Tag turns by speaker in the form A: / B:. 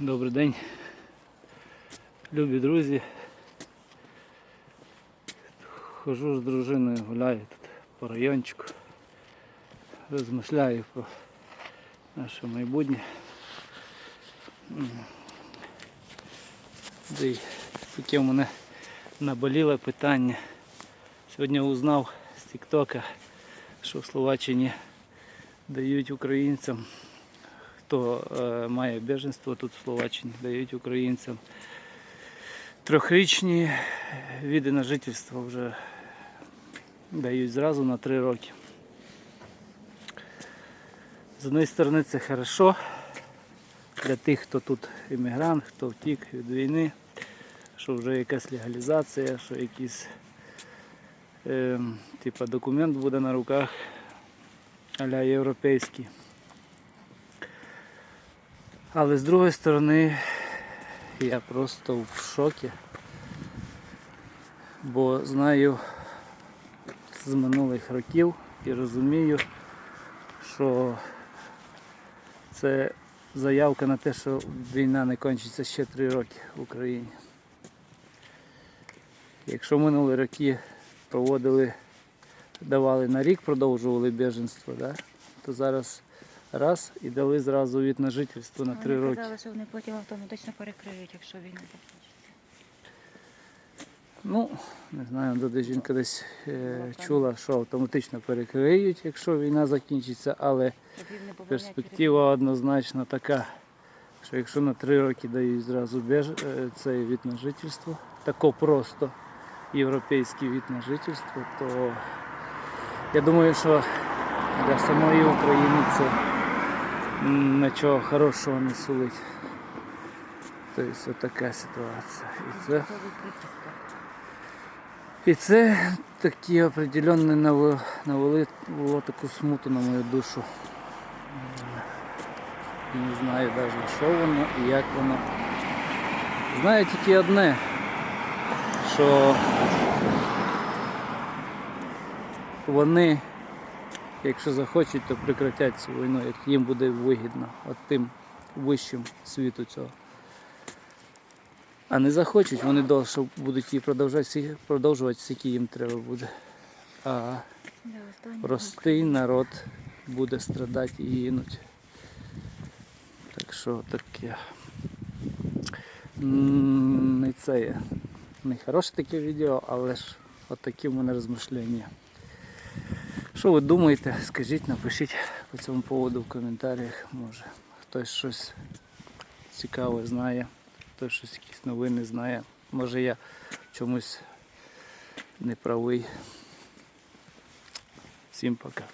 A: Добрий день, любі друзі. Хожу з дружиною, гуляю тут по райончику, розмишляю про наше майбутнє. Таке в мене наболіле питання. Сьогодні узнав з Тіктока, що в Словаччині дають українцям хто е, має біженство тут в Словаччині, дають українцям трьохрічні віди на жительство вже дають зразу на три роки. З однієї сторони це хорошо для тих, хто тут іммігрант, хто втік від війни, що вже якась легалізація, що якийсь е, типа документ буде на руках а-ля європейський. Але з другої сторони я просто в шокі, бо знаю з минулих років і розумію, що це заявка на те, що війна не кончиться ще три роки в Україні. Якщо минулі роки проводили, давали на рік, продовжували біженство, да, то зараз раз і дали зразу від на жительство на три
B: Вони
A: роки.
B: казали, що вони потім автоматично перекриють, якщо війна закінчиться.
A: Ну, не знаю, де жінка десь е, чула, що автоматично перекриють, якщо війна закінчиться, але перспектива однозначно така, що якщо на три роки дають зразу біж... е, цей від на жительство, тако просто європейський від на жительство, то я думаю, що для самої України це нічого хорошого не сулить. Тобто така ситуація. І це І це такі определенні навели було таку смуту на мою душу. Не знаю навіть що воно і як воно. Знаю тільки одне, що вони, якщо захочуть, то прекратять цю війну, як їм буде вигідно от тим вищим світу цього. А не захочуть, вони довше будуть її продовжувати, продовжувати, скільки їм треба буде. А простий народ буде страдати і гинуть. Так що таке. Не це є. Не хороше таке відео, але ж от в мене розмишлення. Що ви думаєте? Скажіть, напишіть по цьому поводу в коментарях. Може хтось щось цікаве знає, хтось щось якісь новини знає. Може я чомусь не правий. Всім пока.